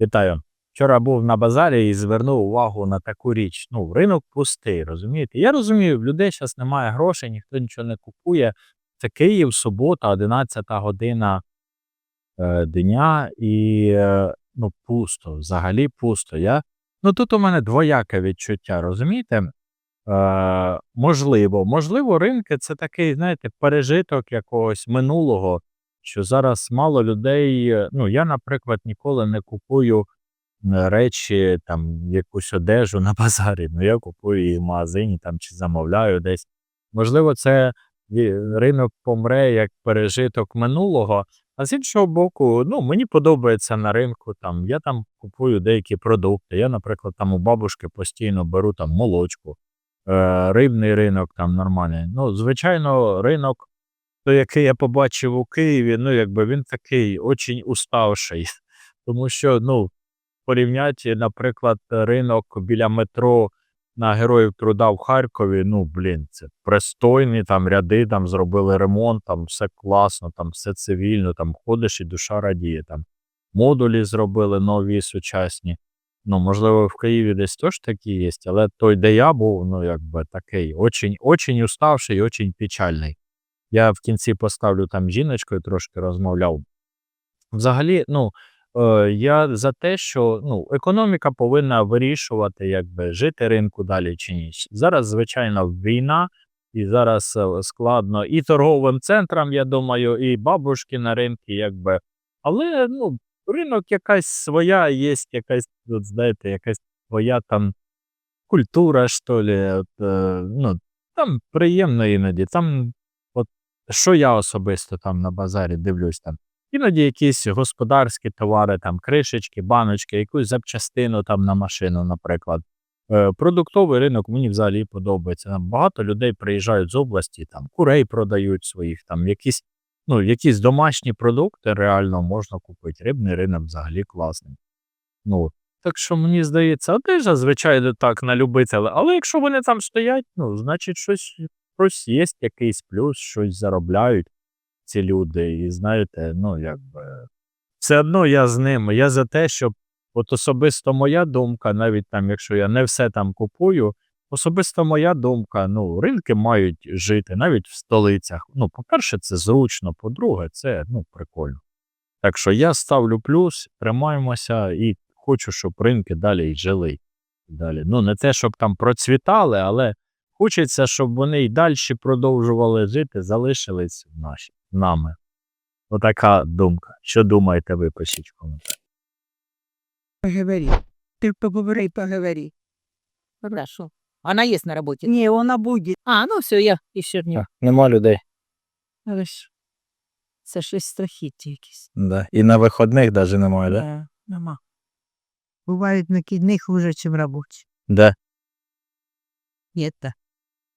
Вітаю. Вчора був на базарі і звернув увагу на таку річ. Ну, ринок пустий, розумієте? Я розумію, в людей зараз немає грошей, ніхто нічого не купує. Це Київ, субота, 11 година е, дня, і е, ну, пусто, взагалі пусто. Я... Ну тут у мене двояке відчуття, розумієте? Е, можливо, можливо, ринки це такий, знаєте, пережиток якогось минулого, що зараз мало людей. Ну, я, наприклад, ніколи не купую речі, там, якусь одежу на базарі. Ну, я купую її в магазині там, чи замовляю десь. Можливо, це ринок помре як пережиток минулого. А з іншого боку, ну, мені подобається на ринку. Там, я там купую деякі продукти. Я, наприклад, там у бабушки постійно беру там молочку, е, рибний ринок там нормальний. Ну, звичайно, ринок, той, який я побачив у Києві, ну, якби він такий очень уставший. Тому що, ну, порівняти, наприклад, ринок біля метро на Героїв Труда в Харкові, ну, блін, це пристойні там ряди, там зробили ремонт, там все класно, там все цивільно, там ходиш і душа радіє. Там модулі зробили нові, сучасні. Ну, можливо, в Києві десь теж такі є, але той, де я був, ну, якби такий, очень, очень уставший, очень печальний. Я в кінці поставлю там жіночкою трошки розмовляв. Взагалі, ну, е, я за те, що ну, економіка повинна вирішувати, якби жити ринку далі чи ні. Зараз, звичайно, війна, і зараз е, складно і торговим центрам, я думаю, і бабушки на ринку, якби. Але ну, ринок якась своя, є якась, от, знаєте, якась своя там культура, що ли. От, е, ну, там приємно іноді. Там, що я особисто там на базарі дивлюсь там. Іноді якісь господарські товари, там кришечки, баночки, якусь запчастину там на машину, наприклад. Е, продуктовий ринок мені взагалі подобається. Там багато людей приїжджають з області, там курей продають своїх, там якісь, ну, якісь домашні продукти реально можна купити. Рибний ринок взагалі класний. Ну, так що мені здається, одежа, звичайно, так на любителя. Але якщо вони там стоять, ну, значить, щось, щось є, якийсь плюс, щось заробляють ці люди. І знаєте, ну якби все одно я з ними. Я за те, щоб от особисто моя думка, навіть там, якщо я не все там купую, особисто моя думка, ну, ринки мають жити навіть в столицях. Ну, по-перше, це зручно, по-друге, це ну, прикольно. Так що я ставлю плюс, тримаємося і хочу, щоб ринки далі й жили. Далі. Ну, не те, щоб там процвітали, але хочеться, щоб вони й далі продовжували жити, залишились наші, нами. Отака думка. Що думаєте ви, пишіть в коментарі. Поговори. Ты поговори, поговори. Хорошо. Она есть на работе? Не, она будет. А, ну все, я еще не. Нема людей. Хорошо. Це щось страхіття якісь. Да. І на виходних навіть немає, да? Е, Нема. Бувають накидних хуже, ніж робочі. Да. Є так.